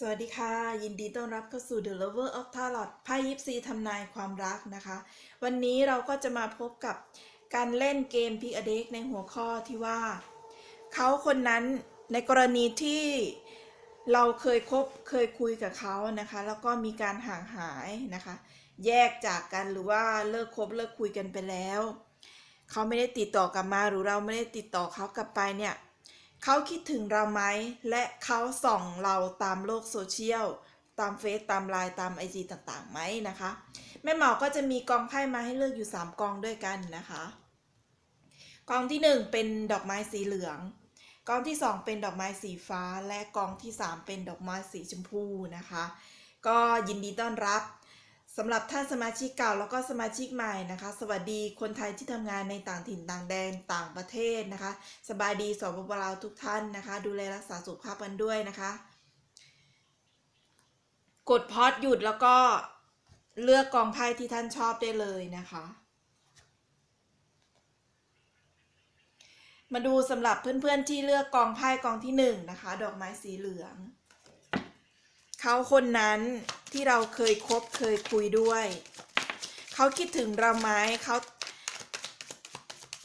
สวัสดีค่ะ ยินดีต้อนรับเข้าสู่ The Lover of Tarot ไพ่ยิปซีทำนายความรักนะคะ วันนี้เราก็จะมาพบกับการเล่นเกมพิกอเด็กในหัวข้อที่ว่า เขาคนนั้นในกรณีที่เราเคยคบเคยคุยกับเขานะคะ แล้วก็มีการห่างหายนะคะ แยกจากกันหรือว่าเลิกคบเลิกคุยกันไปแล้ว เขาไม่ได้ติดต่อกลับมาหรือเราไม่ได้ติดต่อเขากลับไปเนี่ย เขาคิดถึงเราไหม และเขาส่องเราตามโลกโซเชียล ตามเฟซตามไลน์ตามไอจีต่างๆไหมนะคะ แม่หมอก็จะมีกองไพ่มาให้เลือกอยู่ 3 กองด้วยกันนะคะ กองที่ 1 เป็นดอกไม้สีเหลือง กองที่ 2 เป็นดอกไม้สีฟ้า และกองที่ 3 เป็นดอกไม้สีชมพูนะคะ ก็ยินดีต้อนรับ สำหรับท่านสมาชิกเก่าแล้วก็สมาชิกใหม่นะคะ สวัสดีคนไทยที่ทำงานในต่างถิ่นต่างแดนต่างประเทศนะคะ สบายดีสปปลาวทุกท่านนะคะ ดูแลรักษาสุขภาพกันด้วยนะคะ กดพอดหยุดแล้วก็เลือกกองไพ่ที่ท่านชอบได้เลยนะคะ มาดูสำหรับเพื่อนๆที่เลือกกองไพ่กองที่หนึ่งนะคะ ดอกไม้สีเหลือง เขาคนนั้นที่เราเคยคบเคยคุยด้วย เขาคิดถึงเราไหมเขา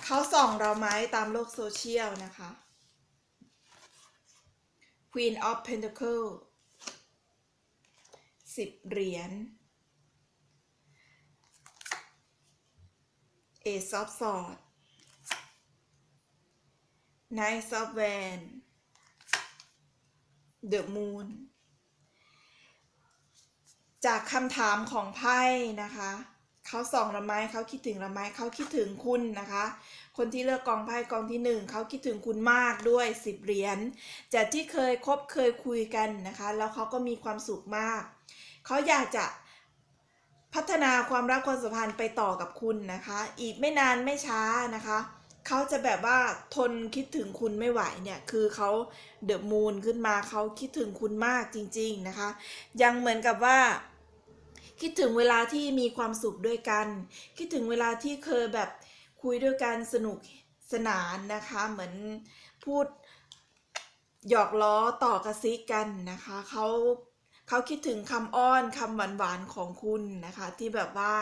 เขาส่องเราไหมตามโลกโซเชียลนะคะ Queen of Pentacle สิบเหรียญ Ace of Swords Knight of Wands The Moon จากคำถามของไพ่นะคะเขาส่องเราไหมเขาคิดถึงเราไหมเขาคิดถึงคุณนะคะ คนที่เลือกกองไพ่กองที่หนึ่งเขาคิดถึงคุณมากด้วยสิบเหรียญจากที่เคยคบเคยคุยกันนะคะ แล้วเขาก็มีความสุขมากเขาอยากจะพัฒนาความรักความสัมพันธ์ไปต่อกับคุณนะคะ อีกไม่นานไม่ช้านะคะเขาจะแบบว่าทนคิดถึงคุณไม่ไหวเนี่ย คือเขาเดอะมูนขึ้นมาเขาคิดถึงคุณมากจริง ๆนะคะ ยังเหมือนกับว่า คิดถึงเวลาที่มีความสุขด้วยกัน คิดถึงเวลาที่เคยแบบคุยด้วยกันสนุกสนานนะคะ เหมือนพูดหยอกล้อต่อกระซิกกันนะคะเขาเขาคิดถึงคำอ้อนคำหวานๆของคุณนะคะ ที่แบบว่า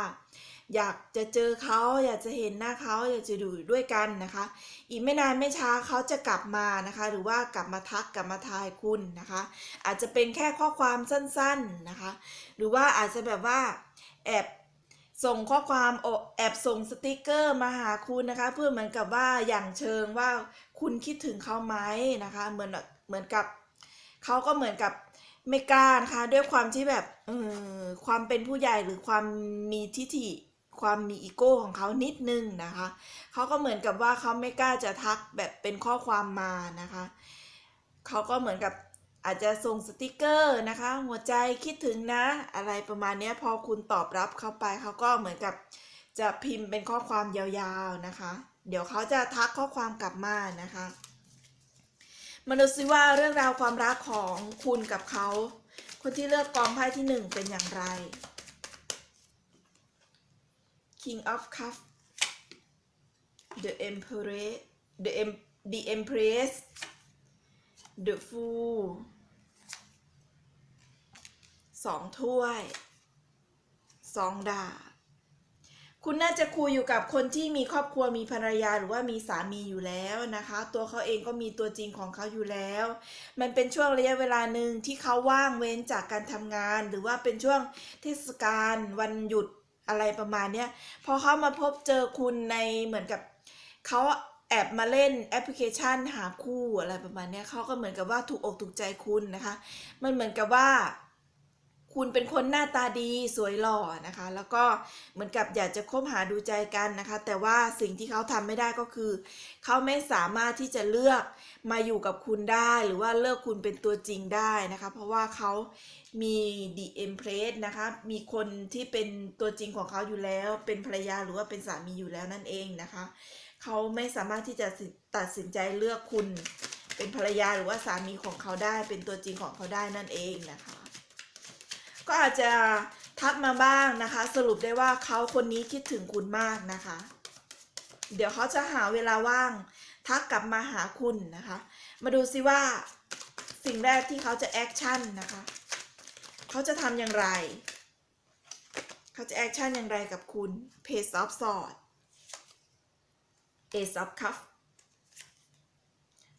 อยากจะเจอเขาอยากจะเห็นหน้าเขาอยากจะดูด้วยกันนะคะ อีกไม่นานไม่ช้าเขาจะกลับมานะคะ หรือว่ากลับมาทักกลับมาทายคุณนะคะ อาจจะเป็นแค่ข้อความสั้นๆนะคะ หรือว่าอาจจะแบบว่าแอบส่งข้อความแอบส่งสติกเกอร์มาหาคุณนะคะ เพื่อเหมือนกับว่าอย่างเชิงว่าคุณคิดถึงเขาไหมนะคะ เหมือนเหมือนกับเขาก็เหมือนกับไม่กล้านะคะ ด้วยความที่แบบความเป็นผู้ใหญ่หรือความมีทิฐิ ความมีอีโก้ของเขานิดนึงนะคะ เขาก็เหมือนกับว่าเขาไม่กล้าจะทักแบบเป็นข้อความมานะคะ เขาก็เหมือนกับอาจจะส่งสติกเกอร์นะคะ หัวใจคิดถึงนะ อะไรประมาณนี้พอคุณตอบรับเข้าไปเขาก็เหมือนกับจะพิมพ์เป็นข้อความยาวๆนะคะ เดี๋ยวเขาจะทักข้อความกลับมานะคะมาดูซิว่าเรื่องราวความรักของคุณกับเขา คนที่เลือกกองไพ่ที่หนึ่งเป็นอย่างไร King of cup The Empress The em The Empress The Fool สองถ้วยสองดาบคุณน่าจะคุยอยู่กับคนที่มีครอบครัวมีภรรยาหรือว่ามีสามีอยู่แล้วนะคะ ตัวเขาเองก็มีตัวจริงของเขาอยู่แล้ว มันเป็นช่วงระยะเวลาหนึ่งที่เขาว่างเว้นจากการทำงาน หรือว่าเป็นช่วงเทศกาลวันหยุด อะไรประมาณเนี้ยพอเขามาพบเจอคุณในเหมือนกับเขาแอบมาเล่นแอปพลิเคชันหาคู่อะไรประมาณเนี้ยเขาก็เหมือนกับว่าถูกอกถูกใจคุณนะคะ มันเหมือนกับว่า คุณเป็นคนหน้าตาดีสวยหล่อนะคะ แล้วก็เหมือนกับอยากจะคบหาดูใจกันนะคะ แต่ว่าสิ่งที่เขาทำไม่ได้ก็คือ เขาไม่สามารถที่จะเลือกมาอยู่กับคุณได้หรือว่าเลือกคุณเป็นตัวจริงได้นะคะ เพราะว่าเขามีดีเอ็มเพรสนะคะ มีคนที่เป็นตัวจริงของเขาอยู่แล้ว เป็นภรรยาหรือว่าเป็นสามีอยู่แล้วนั่นเองนะคะ เขาไม่สามารถที่จะตัดสินใจเลือกคุณ เป็นภรรยาหรือว่าสามีของเขาได้ เป็นตัวจริงของเขาได้นั่นเองนะคะ ก็อาจจะทักมาบ้างนะคะ สรุปได้ว่าเขาคนนี้คิดถึงคุณมากนะคะ เดี๋ยวเขาจะหาเวลาว่าง ทักกลับมาหาคุณนะคะ มาดูซิว่าสิ่งแรกที่เขาจะแอคชั่นนะคะ เขาจะทำอย่างไร เขาจะแอคชั่นอย่างไรกับคุณ Page of Swords Ace of Cups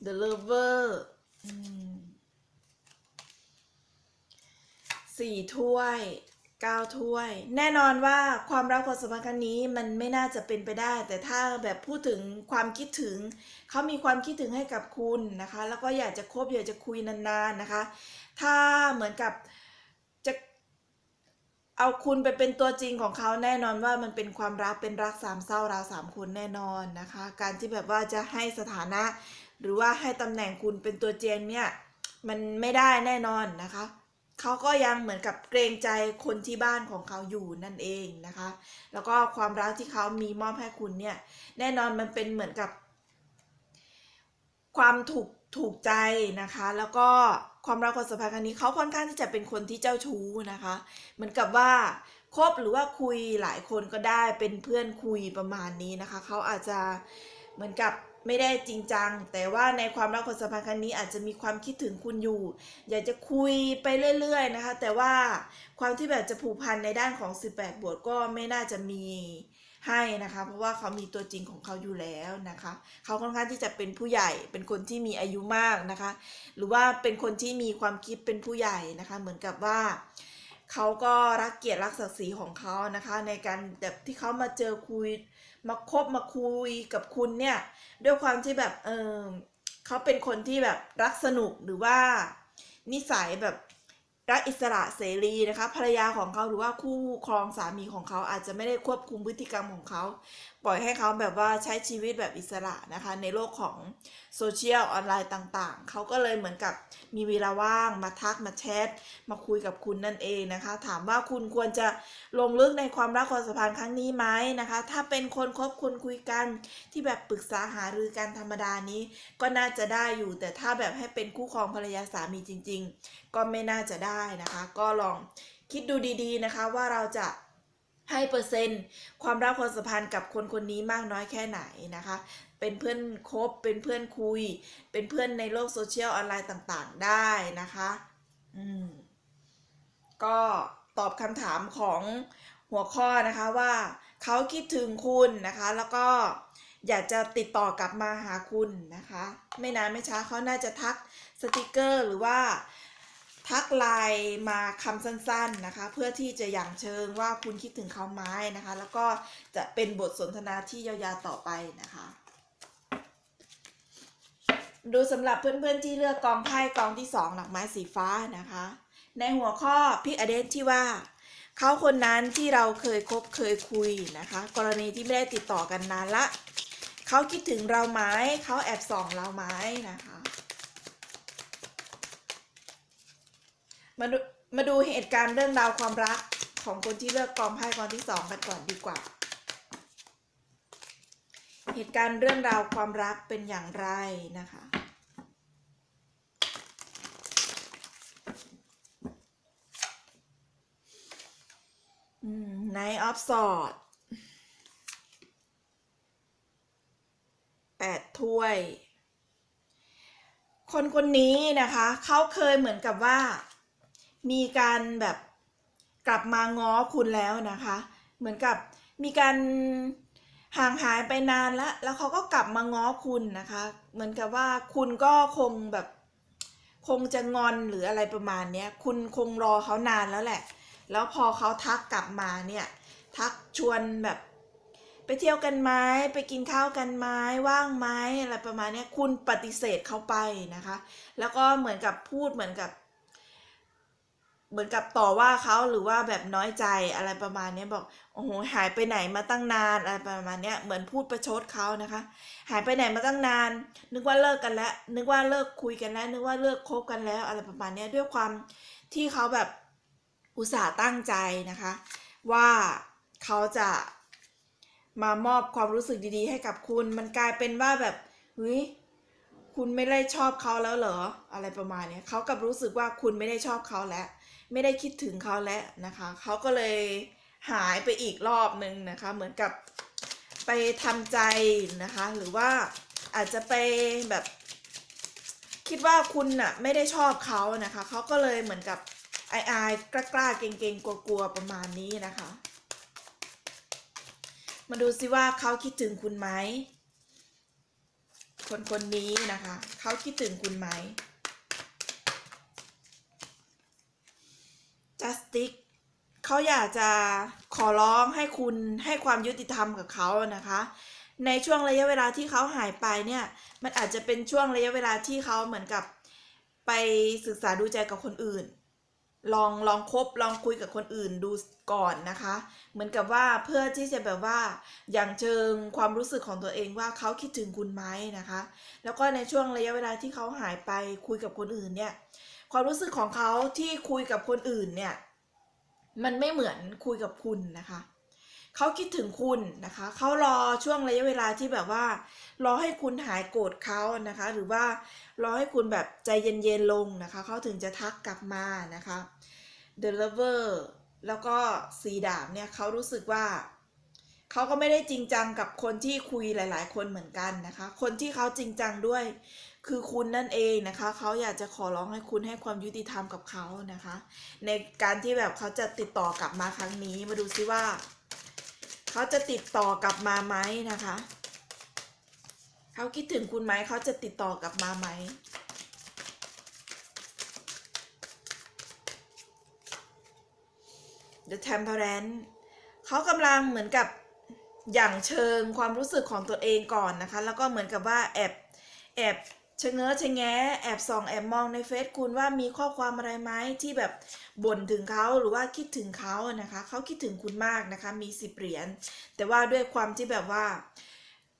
The Lover อืม สี่ถ้วยเก้าถ้วย แน่นอนว่าความรักความสัมพันธ์ครั้งนี้มันไม่น่าจะเป็นไปได้ แต่ถ้าแบบพูดถึงความคิดถึง เขามีความคิดถึงให้กับคุณนะคะ แล้วก็อยากจะคบอยากจะคุยนานๆนะคะ ถ้าเหมือนกับจะเอาคุณไปเป็นตัวจริงของเขาแน่นอนว่ามันเป็นความรักเป็นรักสามเศร้าราวสามคนแน่นอนนะคะ การที่แบบว่าจะให้สถานะ หรือว่าให้ตำแหน่งคุณเป็นตัวเจงเนี่ยมันไม่ได้แน่นอนนะคะ เขาก็ยังเหมือนกับเกรงใจคนที่บ้านของเขาอยู่นั่นเองนะคะ แล้วก็ความรักที่เขามีมอบให้คุณเนี่ย แน่นอนมันเป็นเหมือนกับ ความถูกถูกใจนะคะ แล้วก็ความรักความสัมพันธ์ครั้งนี้เขาค่อนข้างที่จะเป็นคนที่เจ้าชู้นะคะ เหมือนกับว่าคบหรือว่าคุยหลายคนก็ได้เป็นเพื่อนคุยประมาณนี้นะคะ เขาอาจจะเหมือนกับ ไม่ได้จริงจัง แต่ว่าในความรักความสัมพันธ์ครั้งนี้อาจจะมีความคิดถึงคุณอยู่ อยากจะคุยไปเรื่อย ๆ นะคะ แต่ว่าความที่แบบจะผูกพันในด้านของ 18 บวกก็ไม่น่าจะมีให้นะคะ เพราะว่าเขามีตัวจริงของเขาอยู่แล้วนะคะ เขาค่อนข้างที่จะเป็นผู้ใหญ่ เป็นคนที่มีอายุมากนะคะ หรือว่าเป็นคนที่มีความคิดเป็นผู้ใหญ่นะคะ เหมือนกับว่าเขาก็รักเกียรติรักศักดิ์ศรีของเขานะคะ ในการแบบที่เขามาเจอคุย มาคบมาคุยกับคุณเนี่ย ด้วยความที่แบบเออเขาเป็นคนที่แบบรักสนุกหรือว่านิสัยแบบ รักอิสระเสรีนะคะภรรยาของเขาหรือว่าคู่ครองสามีของเขาอาจจะไม่ได้ควบคุมพฤติกรรมของเขา ปล่อยให้เขาแบบว่าใช้ชีวิตแบบอิสระนะคะ ในโลกของโซเชียลออนไลน์ต่างๆ เขาก็เลยเหมือนกับมีเวลาว่างมาทักมาแชทมาคุยกับคุณนั่นเองนะคะ ถามว่าคุณควรจะลงลึกในความรักความสัมพันธ์ครั้งนี้ไหมนะคะ ถ้าเป็นคนคบคนคุยกันที่แบบปรึกษาหารือกันธรรมดานี้ ก็น่าจะได้อยู่ แต่ถ้าแบบให้เป็นคู่ครองภรรยาสามีจริง ๆ ก็ไม่น่าจะได้ได้นะคะ ก็ลองคิดดูดีๆนะคะว่าเราจะให้เปอร์เซ็นต์ ความรักความสัมพันธ์กับคนคนนี้มากน้อยแค่ไหนนะคะ เป็นเพื่อนคบ เป็นเพื่อนคุย เป็นเพื่อนในโลกโซเชียลออนไลน์ต่างๆ ได้นะคะ อืม ก็ตอบคำถามของหัวข้อนะคะว่าเขาคิดถึงคุณนะคะ แล้วก็อยากจะติดต่อกลับมาหาคุณนะคะ ไม่นานไม่ช้าเขาน่าจะทักสติกเกอร์หรือว่า ทักไลน์มาคำสั้นๆนะคะ เพื่อที่จะอย่างเชิงว่าคุณคิดถึงเขาไหมนะคะ แล้วก็จะเป็นบทสนทนาที่ยาวๆต่อไปนะคะ ดูสำหรับเพื่อนๆที่เลือกกองไพ่กองที่สองหลักไม้สีฟ้านะคะ ในหัวข้อพิกอเดนที่ว่าเขาคนนั้นที่เราเคยคบเคยคุยนะคะ กรณีที่ไม่ได้ติดต่อกันนานละเขาคิดถึงเราไหมเขาแอบส่องเราไหมนะคะ มาดูมาดูเหตุการณ์เรื่องราวความรักของคนที่เลือกกองไพ่กองที่สองกันก่อนดีกว่า เหตุการณ์เรื่องราวความรักเป็นอย่างไรนะคะ อืม Knight of Swords แปดถ้วย คนคนนี้นะคะ เขาเคยเหมือนกับว่า มีการแบบกลับมาง้อคุณแล้วนะคะ เหมือนกับมีการห่างหายไปนานแล้วแล้วเขาก็กลับมาง้อคุณนะคะ เหมือนกับว่าคุณก็คงแบบคงจะงอนหรืออะไรประมาณเนี้ยคุณคงรอเขานานแล้วแหละ แล้วพอเขาทักกลับมาเนี่ย ทักชวนแบบไปเที่ยวกันไหมไปกินข้าวกันไหมว่างไหมอะไรประมาณเนี้ยคุณปฏิเสธเขาไปนะคะ แล้วก็เหมือนกับพูดเหมือนกับ เหมือนกับต่อว่าเขาหรือว่าแบบน้อยใจอะไรประมาณนี้บอกโอ้โหหายไปไหนมาตั้งนานอะไรประมาณนี้เหมือนพูดประชดเขานะคะ หายไปไหนมาตั้งนาน นึกว่าเลิกกันแล้ว นึกว่าเลิกคุยกันแล้ว นึกว่าเลิกคบกันแล้ว อะไรประมาณนี้ด้วยความที่เขาแบบอุตส่าห์ตั้งใจนะคะ ว่าเขาจะมามอบความรู้สึกดีๆ ให้กับคุณ มันกลายเป็นว่าแบบเฮ้ย คุณไม่ได้ชอบเขาแล้วเหรอ อะไรประมาณนี้เขากับรู้สึกว่าคุณไม่ได้ชอบเขาแล้ว ไม่ได้คิดถึงเขาแล้วนะคะ เขาก็เลยหายไปอีกรอบนึงนะคะ เหมือนกับไปทำใจนะคะ หรือว่าอาจจะไปแบบ คิดว่าคุณน่ะไม่ได้ชอบเขานะคะ เขาก็เลยเหมือนกับอายอายๆกล้ากล้าๆเก่งเก่งๆกลัวๆประมาณนี้นะคะ มาดูซิว่าเขาคิดถึงคุณไหม คนคนนี้นะคะ เขาคิดถึงคุณไหม justice เขาอยากจะขอร้องให้คุณให้ความยุติธรรมกับเขานะคะ ในช่วงระยะเวลาที่เขาหายไปเนี่ย มันอาจจะเป็นช่วงระยะเวลาที่เขาเหมือนกับไปศึกษาดูใจกับคนอื่น ลองลองคบลองคุยกับคนอื่นดูก่อนนะคะ เหมือนกับว่าเพื่อที่จะแบบว่าอย่างเชิงความรู้สึกของตัวเองว่าเขาคิดถึงคุณไหมนะคะ แล้วก็ในช่วงระยะเวลาที่เขาหายไปคุยกับคนอื่นเนี่ย ความรู้สึกของเขาที่คุยกับคนอื่นเนี่ย มันไม่เหมือนคุยกับคุณนะคะ เขาคิดถึงคุณนะคะเขารอช่วงระยะเวลาที่แบบว่า รอให้คุณหายโกรธเขานะคะ หรือว่ารอให้คุณแบบใจเย็นๆลงนะคะเขาถึงจะทักกลับมานะคะ The Lover แล้วก็สีดาบเนี่ยเขารู้สึกว่าเขาก็ไม่ได้จริงจังกับคนที่คุยหลาย ๆ คนเหมือนกันนะคะ คนที่เขาจริงจังด้วยคือคุณนั่นเองนะคะ เขาอยากจะขอร้องให้คุณให้ความยุติธรรมกับเขานะคะ ในการที่แบบเขาจะติดต่อกลับมาครั้งนี้มาดูซิว่า เขาจะติดต่อกลับมาไหมนะคะ เขาคิดถึงคุณไหมเขาจะติดต่อกลับมาไหม The Temperance เขากำลังเหมือนกับอย่างเชิงความรู้สึกของตัวเองก่อนนะคะ แล้วก็เหมือนกับว่าแอบแอบ ชะเง้อชะแงะแอบส่องแอบมองในเฟซคุณว่ามีข้อความอะไรไหมที่แบบบ่นถึงเขาหรือว่าคิดถึงเขานะคะเขาคิดถึงคุณมากนะคะมีสิบเหรียญแต่ว่าด้วยความที่แบบว่า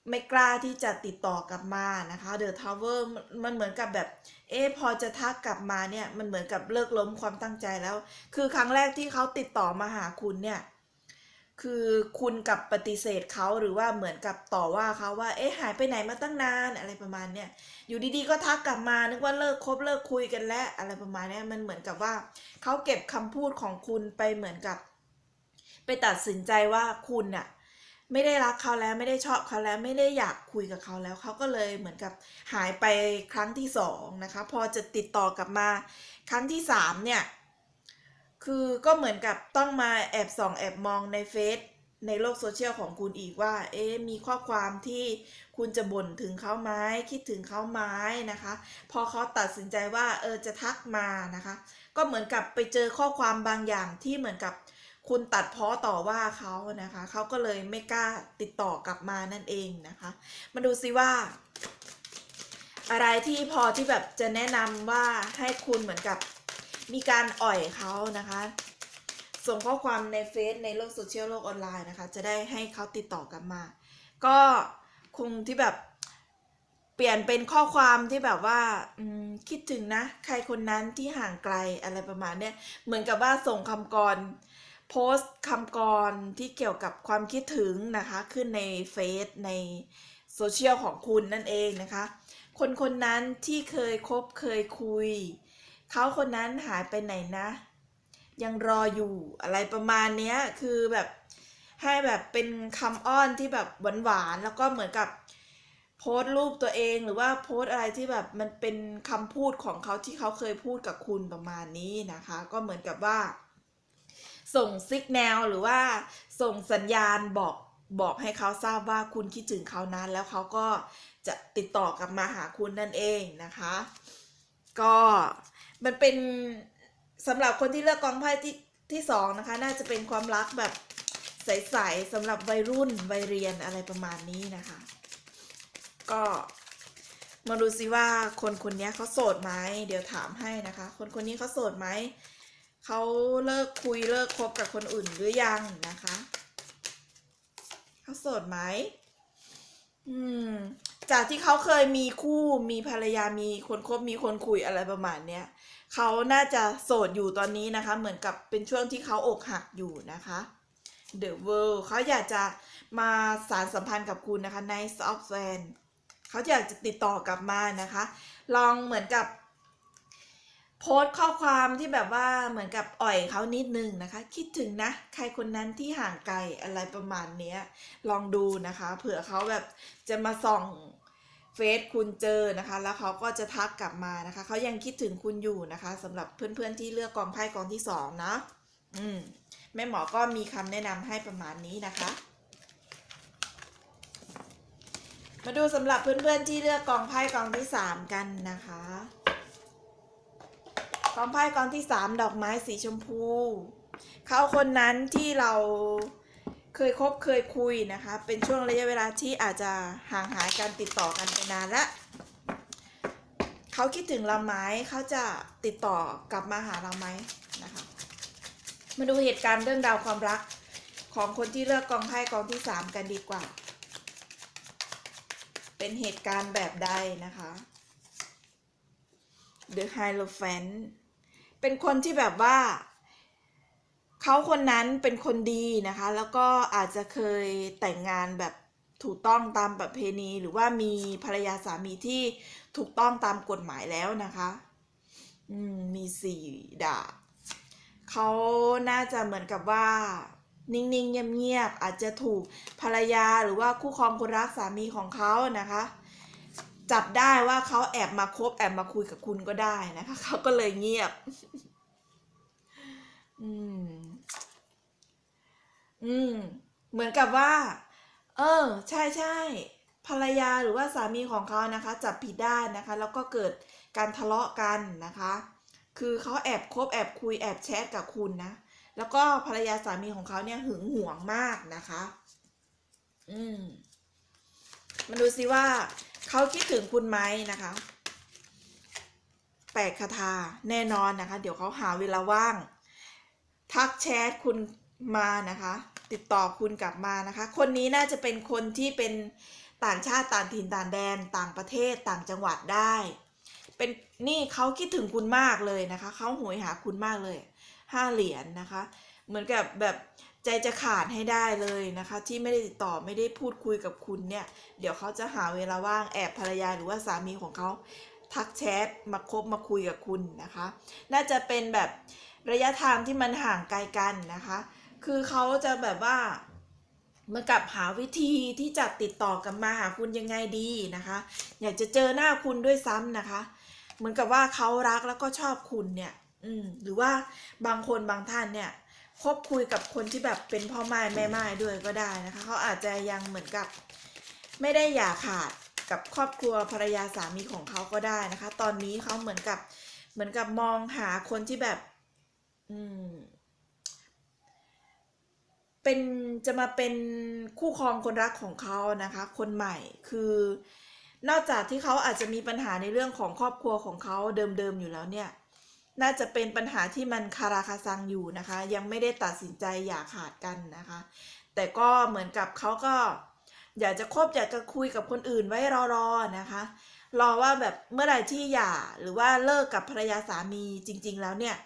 ไม่กล้าที่จะติดต่อกลับมานะคะ The Tower มันมันเหมือนกับแบบ เอ๊พอจะทักกลับมาเนี่ยมันเหมือนกับเลิกล้มความตั้งใจแล้ว คือครั้งแรกที่เขาติดต่อมาหาคุณเนี่ย คือคุณกับปฏิเสธเขาหรือว่าเหมือนกับต่อว่าเขาว่า เอ๊ะหายไปไหนมาตั้งนานอะไรประมาณเนี้ยอยู่ดีๆก็ทักกลับมานึกว่าเลิกคบเลิกคุยกันแล้วอะไรประมาณเนี้ยมันเหมือนกับว่าเขาเก็บคำพูดของคุณไปเหมือนกับ ไปตัดสินใจว่าคุณน่ะไม่ได้รักเขาแล้วไม่ได้ชอบเขาแล้วไม่ได้อยากคุยกับเขาแล้วเขาก็เลยเหมือนกับหายไปครั้งที่สองนะคะ พอจะติดต่อกลับมา ครั้งที่สามเนี่ย คือก็เหมือนกับต้องมาแอบส่องแอบมองในเฟซในโลกโซเชียลของคุณอีกว่า เอ๊มีข้อความที่คุณจะบ่นถึงเขาไหมคิดถึงเขาไหมนะคะ พอเขาตัดสินใจว่าเออจะทักมานะคะ ก็เหมือนกับไปเจอข้อความบางอย่างที่เหมือนกับคุณตัดเพ้อต่อว่าเขานะคะ เขาก็เลยไม่กล้าติดต่อกลับมานั่นเองนะคะ มาดูซิว่า อะไรที่พอที่แบบจะแนะนำว่าให้คุณเหมือนกับ มีการอ่อยเขานะคะ ส่งข้อความในเฟซในโลกโซเชียลโลกออนไลน์นะคะ จะได้ให้เขาติดต่อกลับมา ก็คงที่แบบเปลี่ยนเป็นข้อความที่แบบว่าคิดถึงนะ ใครคนนั้นที่ห่างไกลอะไรประมาณเนี้ยเหมือนกับว่าส่งคำกรโพสต์คำกรที่เกี่ยวกับความคิดถึงนะคะ ขึ้นในเฟซในโซเชียลของคุณนั่นเองนะคะ คนคนนั้นที่เคยคบเคยคุย เขาคนนั้นหายไปไหนนะ ยังรออยู่อะไรประมาณเนี้ยคือแบบให้แบบเป็นคำอ้อนที่แบบหวานๆแล้วก็เหมือนกับโพสต์รูปตัวเองหรือว่าโพสต์อะไรที่แบบมันเป็นคำพูดของเขาที่เขาเคยพูดกับคุณประมาณนี้นะคะ ก็เหมือนกับว่า ส่งซิกแนลหรือว่าส่งสัญญาณบอกบอกให้เขาทราบว่าคุณคิดถึงเขานั้น แล้วเขาก็จะติดต่อกลับมาหาคุณนั่นเองนะคะ ก็ มันเป็นสำหรับคนที่เลือกกองไพ่ที่ที่สองนะคะ น่าจะเป็นความรักแบบใสๆสำหรับวัยรุ่นวัยเรียนอะไรประมาณนี้นะคะ ก็มาดูซิว่าคนคนนี้เขาโสดไหมเดี๋ยวถามให้นะคะ คนคนนี้เขาโสดไหมเขาเลิกคุยเลิกคบกับคนอื่นหรือยังนะคะเขาโสดไหมอืม จากที่เขาเคยมีคู่มีภรรยามีคนคบมีคนคุยอะไรประมาณเนี้ย เขาน่าจะโสดอยู่ตอนนี้นะคะ เหมือนกับเป็นช่วงที่เขาอกหักอยู่นะคะ The World เขาอยากจะมาสารสัมพันธ์กับคุณนะคะ Nice of Fan เขาอยากจะติดต่อกลับมานะคะ ลองเหมือนกับ โพสต์ข้อความที่แบบว่าเหมือนกับอ่อยเขานิดนึงนะคะ คิดถึงนะ ใครคนนั้นที่ห่างไกลอะไรประมาณนี้ลองดูนะคะ เผื่อเขาแบบจะมาส่อง เฟซคุณเจอนะคะ แล้วเขาก็จะทักกลับมานะคะเขายังคิดถึงคุณอยู่นะคะสำหรับเพื่อนๆที่เลือกกองไพ่กองที่สองนะอืมแม่หมอก็มีคำแนะนำให้ประมาณนี้นะคะ มาดูสำหรับเพื่อนๆที่เลือกกองไพ่กองที่สามกันนะคะกองไพ่กองที่สามดอกไม้สีชมพู เขาคนนั้นที่เรา เคยคบเคยคุยนะคะ เป็นช่วงระยะเวลาที่อาจจะห่างหายการติดต่อกันไปนานละเขาคิดถึงเราไหมเขาจะติดต่อกลับมาหาเราไหมนะคะ มาดูเหตุการณ์เรื่องราวความรักของคนที่เลือกกองไพ่กองที่สามกันดีกว่า เป็นเหตุการณ์แบบใดนะคะ The Hierophant เป็นคนที่แบบว่า เขาคนนั้นเป็นคนดีนะคะ แล้วก็อาจจะเคยแต่งงานแบบถูกต้องตามประเพณี หรือว่ามีภรรยาสามีที่ถูกต้องตามกฎหมายแล้วนะคะมมีสี่ดาบเขาน่าจะเหมือนกับว่า นิ่งๆ เงียบๆ อาจจะถูกภรรยาหรือว่าคู่ครองคนรักสามีของเขานะคะ จับได้ว่าเขาแอบมาคบแอบมาคุยกับคุณก็ได้นะคะเขาก็เลยเงียบ อืม อืม เหมือนกับว่า เออ ใช่ใช่ภรรยาหรือว่าสามีของเขานะคะ จับผิดได้นะคะ แล้วก็เกิดการทะเลาะกันนะคะ คือเขาแอบคบแอบคุยแอบแชทกับคุณนะ แล้วก็ภรรยาสามีของเขาเนี่ยหึงหวงมากนะคะ อืมมาดูซิว่าเขาคิดถึงคุณไหมนะคะแปลกคาถาแน่นอนนะคะ เดี๋ยวเขาหาเวลาว่าง ทักแชทคุณมานะคะ ติดต่อคุณกลับมานะคะ คนนี้น่าจะเป็นคนที่เป็นต่างชาติต่างถิ่นต่างแดนต่างประเทศต่างจังหวัดได้ เป็นนี่เขาคิดถึงคุณมากเลยนะคะเขาหวยหาคุณมากเลยห้าเหรียญนะคะ เหมือนกับแบบใจจะขาดให้ได้เลยนะคะ ที่ไม่ได้ติดต่อไม่ได้พูดคุยกับคุณเนี่ย เดี๋ยวเขาจะหาเวลาว่างแอบภรรยาหรือว่าสามีของเขาทักแชทมาคบมาคุยกับคุณนะคะ น่าจะเป็นแบบระยะทางที่มันห่างไกลกันนะคะ คือเขาจะแบบว่าเหมือนกับหาวิธีที่จะติดต่อกันมาหาคุณยังไงดีนะคะ อยากจะเจอหน้าคุณด้วยซ้ำนะคะ เหมือนกับว่าเขารักแล้วก็ชอบคุณเนี่ย อืมหรือว่าบางคนบางท่านเนี่ยคบคุยกับคนที่แบบเป็นพ่อไม้แม่ไม้ด้วยก็ได้นะคะเขาอาจจะยังเหมือนกับ ไม่ได้อย่าขาดกับครอบครัวภรรยาสามีของเขาก็ได้นะคะ ตอนนี้เขาเหมือนกับเหมือนกับมองหาคนที่แบบ อืม เป็นจะมาเป็นคู่ครองคนรักของเขานะคะ คนใหม่คือนอกจากที่เขาอาจจะมีปัญหาในเรื่องของครอบครัวของเขาเดิมๆอยู่แล้วเนี่ย น่าจะเป็นปัญหาที่มันคาราคาซังอยู่นะคะ ยังไม่ได้ตัดสินใจอย่าขาดกันนะคะ แต่ก็เหมือนกับเขาก็อยากจะคบอยากจะคุยกับคนอื่นไว้รอๆนะคะ รอว่าแบบเมื่อไหร่ที่หย่าหรือว่าเลิกกับภรรยาสามีจริง ๆ แล้วเนี่ย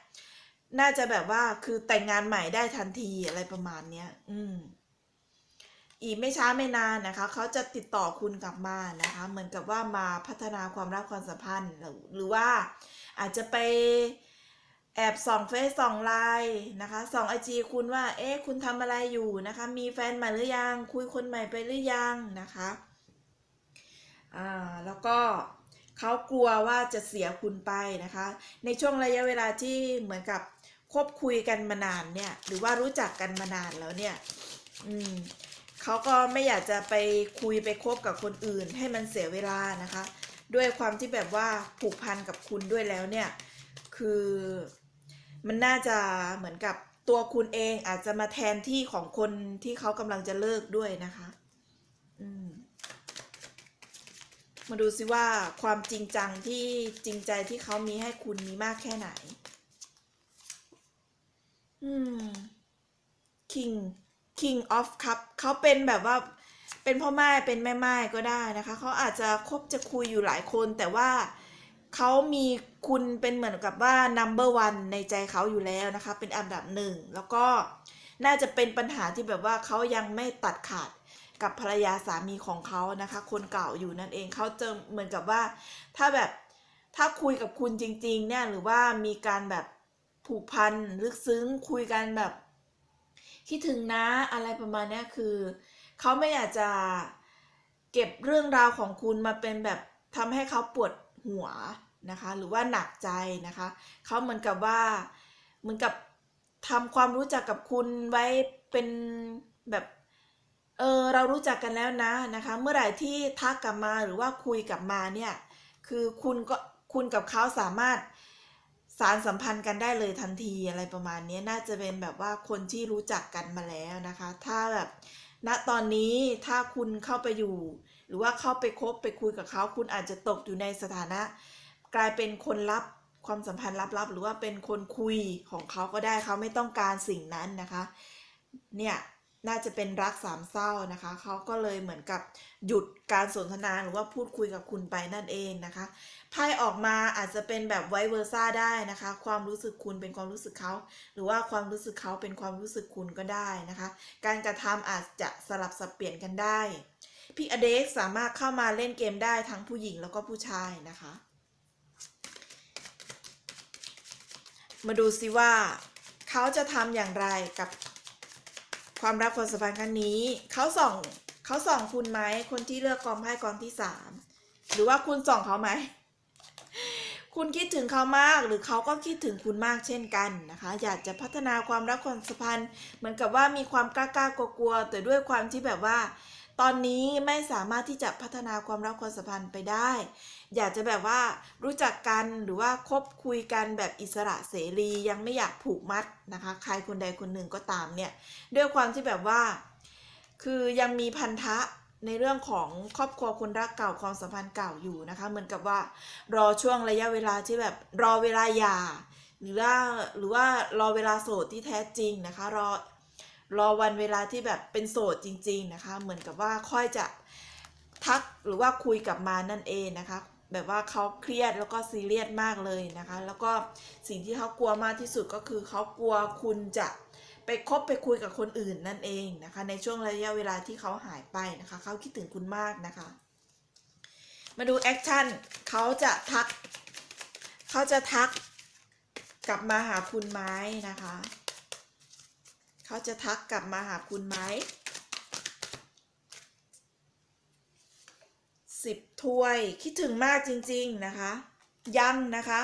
น่าจะแบบว่าคือแต่งงานใหม่ได้ทันทีอะไรประมาณเนี้ย อืม อีกไม่ช้าไม่นานนะคะ เขาจะติดต่อคุณกลับมานะคะ เหมือนกับว่ามาพัฒนาความรักความสัมพันธ์ หรือว่าอาจจะไปแอบส่องเฟซส่องไลน์นะคะส่องไอจีคุณว่า เอ๊ะคุณทำอะไรอยู่นะคะ มีแฟนใหม่หรือยัง คุยคนใหม่ไปหรือยังนะคะ อ่า แล้วก็ เขากลัวว่าจะเสียคุณไปนะคะ ในช่วงระยะเวลาที่เหมือนกับคบคุยกันมานานเนี่ย หรือว่ารู้จักกันมานานแล้วเนี่ย อืมเขาก็ไม่อยากจะไปคุยไปคบกับคนอื่น ให้มันเสียเวลานะคะ ด้วยความที่แบบว่าผูกพันกับคุณด้วยแล้วเนี่ย คือมันน่าจะเหมือนกับตัวคุณเองอาจจะมาแทนที่ของคนที่เขากำลังจะเลิกด้วยนะคะ อืม มาดูซิว่าความจริงจังที่จริงใจที่เขามีให้คุณมีมากแค่ไหน อืม King King of Cup เขาเป็นแบบว่า เป็นพ่อไม้เป็นแม่ไม้ก็ได้นะคะ เขาอาจจะคบจะคุยอยู่หลายคน แต่ว่าเขามีคุณเป็นเหมือนกับว่า number one ในใจเขาอยู่แล้วนะคะ เป็นอันดับหนึ่ง แล้วก็น่าจะเป็นปัญหาที่แบบว่าเขายังไม่ตัดขาด กับภรรยาสามีของเขานะคะ คนเก่าอยู่นั่นเองเขาจะเหมือนกับว่า ถ้าแบบถ้าคุยกับคุณจริง ๆ เนี่ยหรือว่ามีการแบบผูกพันลึกซึ้งคุยกันแบบ คิดถึงนะอะไรประมาณนี้คือเขาไม่อยากจะเก็บเรื่องราวของคุณมาเป็นแบบทำให้เขาปวดหัวนะคะ หรือว่าหนักใจนะคะเขาเหมือนกับว่าเหมือนกับทำความรู้จักกับคุณไว้เป็นแบบ เออเรารู้จักกันแล้วนะนะคะ เมื่อไหร่ที่ทักกลับมาหรือว่าคุยกลับมาเนี่ยคือคุณก็คุณกับเขาสามารถสารสัมพันธ์กันได้เลยทันทีอะไรประมาณนี้น่าจะเป็นแบบว่าคนที่รู้จักกันมาแล้วนะคะ ถ้าแบบณตอนนี้ถ้าคุณเข้าไปอยู่ หรือว่าเข้าไปคบไปคุยกับเขา คุณอาจจะตกอยู่ในสถานะ กลายเป็นคนลับความสัมพันธ์ลับๆ หรือว่าเป็นคนคุยของเขาก็ได้เขาไม่ต้องการสิ่งนั้นนะคะ เนี่ย น่าจะเป็นรักสามเศร้านะคะ เขาก็เลยเหมือนกับหยุดการสนทนาหรือว่าพูดคุยกับคุณไปนั่นเองนะคะ ไพ่ออกมาอาจจะเป็นแบบไวเวอร์ซ่าได้นะคะ ความรู้สึกคุณเป็นความรู้สึกเขา หรือว่าความรู้สึกเขาเป็นความรู้สึกคุณก็ได้นะคะ การกระทำอาจจะสลับสับเปลี่ยนกันได้ พี่อเด็กสามารถเข้ามาเล่นเกมได้ทั้งผู้หญิงแล้วก็ผู้ชายนะคะ มาดูซิว่าเขาจะทำอย่างไรกับ ความรักความสัมพันธ์ครั้งนี้เขาส่องเขาส่องคุณไหมคนที่เลือกกองไพ่กองที่สามหรือว่าคุณส่องเขาไหมคุณคิดถึงเขามากหรือเขาก็คิดถึงคุณมากเช่นกันนะคะ อยากจะพัฒนาความรักความสัมพันธ์ เหมือนกับว่ามีความกล้ากล้ากลัวแต่ด้วยความที่แบบว่า ตอนนี้ไม่สามารถที่จะพัฒนาความรักความสัมพันธ์ไปได้ อยากจะแบบว่ารู้จักกันหรือว่าคบคุยกันแบบอิสระเสรียังไม่อยากผูกมัดนะคะ ใครคนใดคนหนึ่งก็ตามเนี่ยด้วยความที่แบบว่า คือยังมีพันธะในเรื่องของครอบครัวคนรักเก่าความสัมพันธ์เก่าอยู่นะคะ เหมือนกับว่ารอช่วงระยะเวลาที่แบบรอเวลาหย่าหรือว่าหรือว่ารอเวลาโสดที่แท้จริงนะคะ รอ รอวันเวลาที่แบบเป็นโสดจริง ๆนะคะ เหมือนกับว่าค่อยจะทักหรือว่าคุยกับมานั่นเองนะคะ แบบว่าเขาเครียดแล้วก็ซีเรียสมากเลยนะคะ แล้วก็สิ่งที่เขากลัวมากที่สุดก็คือเขากลัวคุณจะไปคบไปคุยกับคนอื่นนั่นเองนะคะ ในช่วงระยะเวลาที่เขาหายไปนะคะเขาคิดถึงคุณมากนะคะ มาดูแอคชั่นเขาจะทักเขาจะทักกลับมาหาคุณไหมนะคะ เขาจะทักกลับมาหาคุณไหมสิบถ้วยคิดถึงมากจริงๆนะคะ ยังนะคะ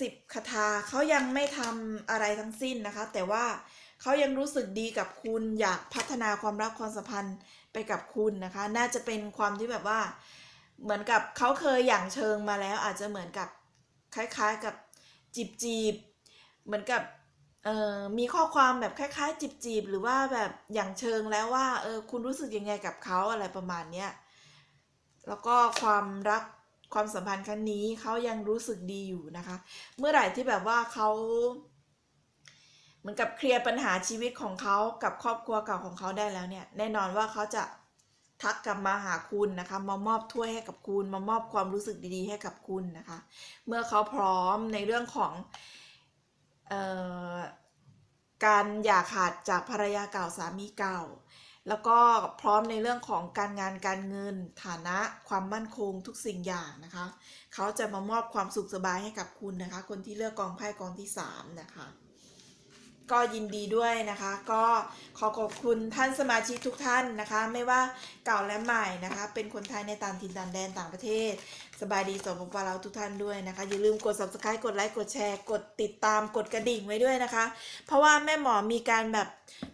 สิบคาถาเขายังไม่ทำอะไรทั้งสิ้นนะคะ แต่ว่าเขายังรู้สึกดีกับคุณอยากพัฒนาความรักความสัมพันธ์ไปกับคุณนะคะ น่าจะเป็นความที่แบบว่า เหมือนกับเขาเคยอย่างเชิงมาแล้ว อาจจะเหมือนกับคล้ายๆกับจีบจีบๆเหมือนกับ มีข้อความแบบคล้ายๆ จีบๆ หรือว่าแบบอย่างเชิงแล้วว่าเออคุณรู้สึกยังไงกับเขาอะไรประมาณเนี้ยแล้วก็ความรักความสัมพันธ์ครั้งนี้เขายังรู้สึกดีอยู่นะคะ เมื่อไหร่ที่แบบว่าเขาเหมือนกับเคลียร์ปัญหาชีวิตของเขากับครอบครัวเก่าของเขาได้แล้วเนี่ยแน่นอนว่าเขาจะทักกลับมาหาคุณนะคะ มามอบถ้วยให้กับคุณ มามอบความรู้สึกดีๆ ให้กับคุณนะคะ เมื่อเขาพร้อมในเรื่องของ การอย่าขาดจากภรรยาเก่าสามีเก่า แล้วก็พร้อมในเรื่องของการงานการเงิน ฐานะความมั่นคงทุกสิ่งอย่างนะคะ เขาจะมามอบความสุขสบายให้กับคุณนะคะ คนที่เลือกกองไพ่กองที่ 3 นะคะก็ยินดีด้วยนะคะ ก็ขอขอบคุณท่านสมาชิกทุกท่านนะคะ ไม่ว่าเก่าและใหม่นะคะ เป็นคนไทยในต่างถิ่นต่างแดนต่างประเทศ สบายดีสมบูรณ์เราทุกท่านด้วยนะคะ อย่าลืมกด subscribe กดไลค์กดแชร์ กดติดตามกดกระดิ่งไว้ด้วยนะคะ เพราะว่าแม่หมอมีการแบบ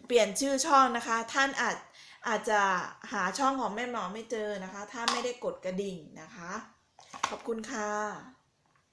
เปลี่ยนชื่อช่องนะคะ ท่านอาจอาจจะหาช่องของแม่หมอไม่เจอนะคะ ถ้าไม่ได้กดกระดิ่งนะคะ ขอบคุณค่ะ